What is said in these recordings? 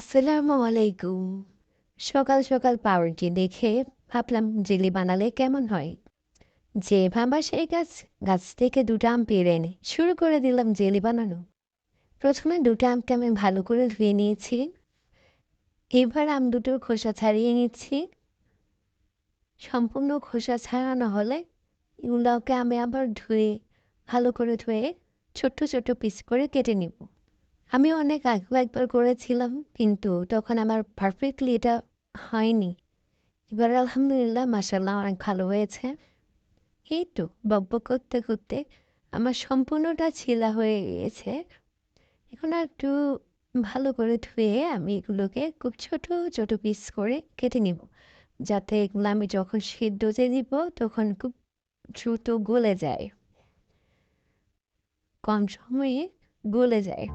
আসসালামু আলাইকুম। সকাল সকাল পাউরুটি দেখে ভাবলাম জেলি বানালে কেমন হয়? যে ভাবা সেই গাছ গাছ থেকে দুটো আম পেড়ে এনে শুরু করে দিলাম জেলি বানানো। প্রথমে দুটো আমকে আমি ভালো করে ধুয়ে নিয়েছি। এবার আম দুটোর খোসা ছাড়িয়ে নিচ্ছি। সম্পূর্ণ খোসা ছাড়ানো হলে এগুলোকে আমি আবার ধুয়ে, ভালো করে ধুয়ে ছোট্ট ছোট্ট পিস করে কেটে নিব। আমি অনেক আগেও একবার করেছিলাম, কিন্তু তখন আমার পারফেক্টলি এটা হয়নি। এবার আলহামদুলিল্লাহ মাসাল্লাহ অনেক ভালো হয়েছে। এই তো বব্ব করতে করতে আমার সম্পূর্ণটা ছিলা হয়ে গিয়েছে। এখন আর একটু ভালো করে ধুয়ে আমি এগুলোকে খুব ছোট ছোট পিস করে কেটে নিব। যাতে এগুলো আমি যখন সিদ্ধতে দিব, তখন খুব দ্রুত গলে যায়। কম সময়ে গলে যায়।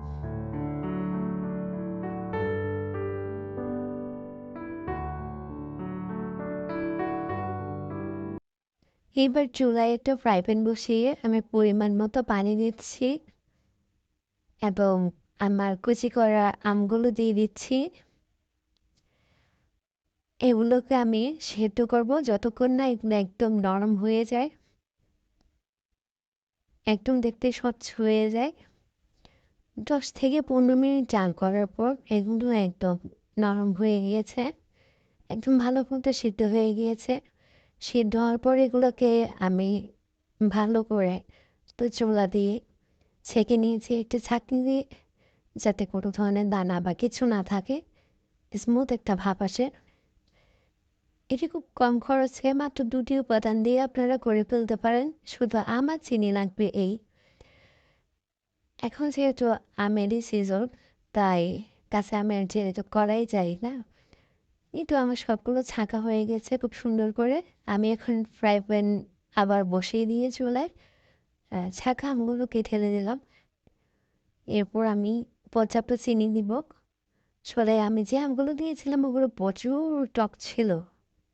এবার চুলায় একটা ফ্রাই প্যান বসিয়ে আমি পরিমাণ মতো পানি দিচ্ছি এবং আমার কুচি করা আমগুলো দিয়ে দিচ্ছি। এগুলোকে আমি সেদ্ধ করব যতক্ষণ না এগুলো একদম নরম হয়ে যায়। একদম দেখতে স্বচ্ছ হয়ে যায়। দশ থেকে পনেরো মিনিট চাল করার পর এগুলো একদম নরম হয়ে গিয়েছে। একদম ভালো মতো সিদ্ধ হয়ে গিয়েছে। সিদ্ধ হওয়ার পর এগুলোকে আমি ভালো করে তো চোলা দিয়ে ছেঁকে নিয়েছি, একটু ছাঁকনি দিয়ে, যাতে কোনো ধরনের দানা বা কিছু না থাকে স্মুথ একটা ভাব আসে। এটি খুব কম খরচে মাত্র দুটি উপাদান দিয়ে আপনারা করে ফেলতে পারেন, শুধু আমার চিনি লাগবে এই। এখন যেহেতু আমেরই সিজন তাই কাছে আমের যেহেতু করাই যায় না এই তো আমার সবগুলো ছাঁকা হয়ে গেছে খুব সুন্দর করে। আমি এখন ফ্রাই প্যান আবার বসিয়ে দিয়ে চুলায় ছাঁকা আমগুলোকে ঢেলে দিলাম। এরপর আমি পর্যাপ্ত চিনি দিব। চলে আমি যে আমগুলো দিয়েছিলাম ওগুলো প্রচুর টক ছিল।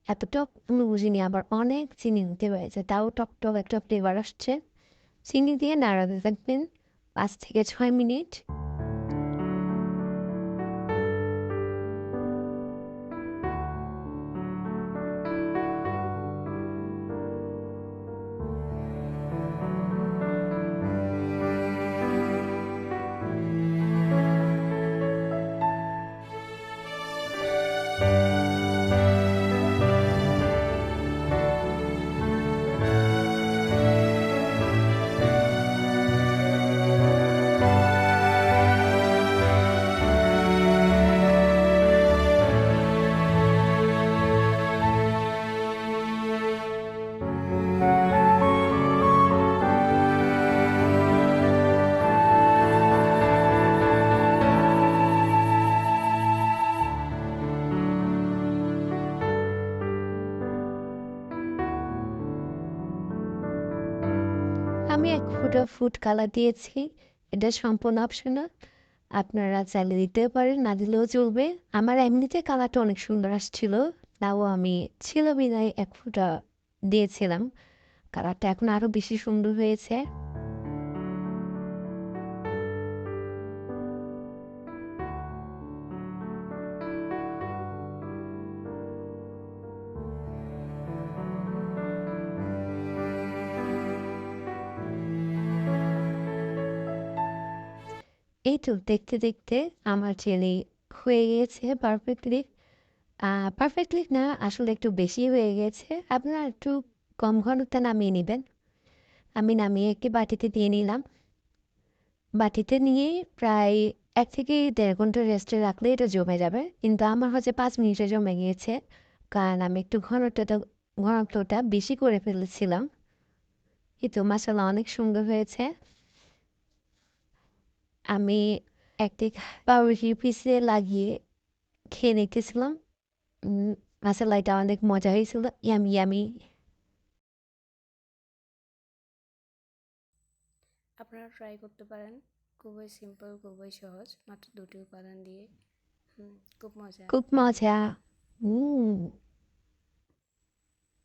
এত টক আমি বুঝিনি, আবার অনেক চিনি দিতে হয়েছে, তাও টক টক একটা ফ্লেভার আসছে। চিনি দিয়ে নাড়াতে থাকবেন পাঁচ থেকে ছয় মিনিট। আমি এক ফুটা ফুড কালার দিয়েছি। এটা সম্পূর্ণ অপশনাল আপনারা চাইলে দিতে পারেন, না দিলেও চলবে। আমার এমনিতে কালারটা অনেক সুন্দর আসছিল, তাও আমি ছিল বিদায় এক ফুটা দিয়েছিলাম। কালারটা এখন আরও বেশি সুন্দর হয়েছে। তো দেখতে দেখতে আমার জেলি হয়ে গিয়েছে পারফেক্টলি পারফেক্টলি না, আসলে একটু বেশি হয়ে গেছে। আপনারা একটু কম ঘনত্বে নামিয়ে নেবেন। আমি নামিয়ে একটি বাটিতে দিয়ে নিলাম। বাটিতে নিয়ে প্রায় এক থেকে দেড় ঘণ্টা রেস্টে রাখলে এটা জমে যাবে। কিন্তু আমার হচ্ছে পাঁচ মিনিটে জমে গিয়েছে। কারণ আমি একটু ঘনত্বটা ঘনত্বটা বেশি করে ফেলেছিলাম। এই তো মশলা অনেক সুন্দর হয়েছে। আমি একটি পাউরুটি পিসে লাগিয়ে খেয়ে নিতেছিলাম। লাইটা অনেক মজা হয়েছিল। Yummy yummy. আপনারা ট্রাই করতে পারেন। খুবই সিম্পল খুবই সহজ। মাত্র দুটি উপাদান দিয়ে। খুব মজা। খুব মজা।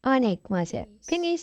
অনেক মজা। ফিনিশ